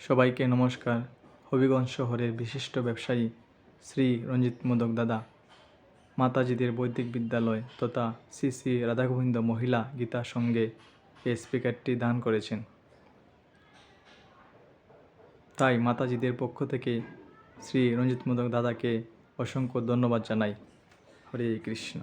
সবাইকে নমস্কার। হবিগঞ্জ শহরের বিশিষ্ট ব্যবসায়ী শ্রী রঞ্জিত মোদক দাদা, মাতাজিদের বৈদিক বিদ্যালয় তথা শ্রী শ্রী রাধাগোবিন্দ মহিলা গীতা সঙ্গে এই স্পিকারটি দান করেছেন। তাই মাতাজিদের পক্ষ থেকে শ্রী রঞ্জিত মোদক দাদাকে অসংখ্য ধন্যবাদ জানাই। হরে কৃষ্ণ।